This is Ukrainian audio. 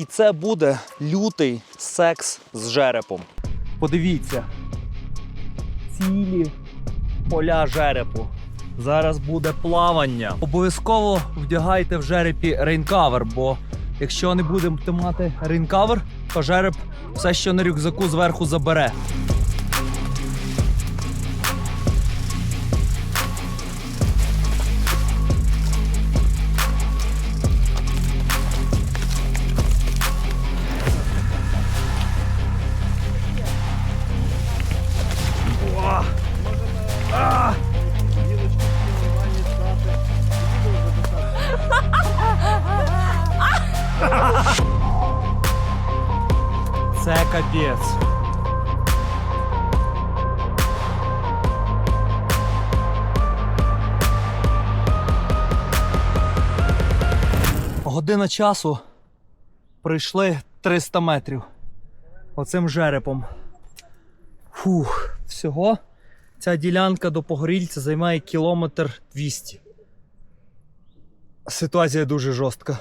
І це буде лютий секс з жерепом. Подивіться. Цілі поля жерепу. Зараз буде плавання. Обов'язково вдягайте в жерепі рейнкавер, бо якщо не будемо мати рейнкавер, то жереб все, що на рюкзаку зверху забере. Це капець. Година часу пройшли 300 метрів. Оцим жерепом. Фух, всього ця ділянка до Погорільця займає кілометр 200. Ситуація дуже жорстка.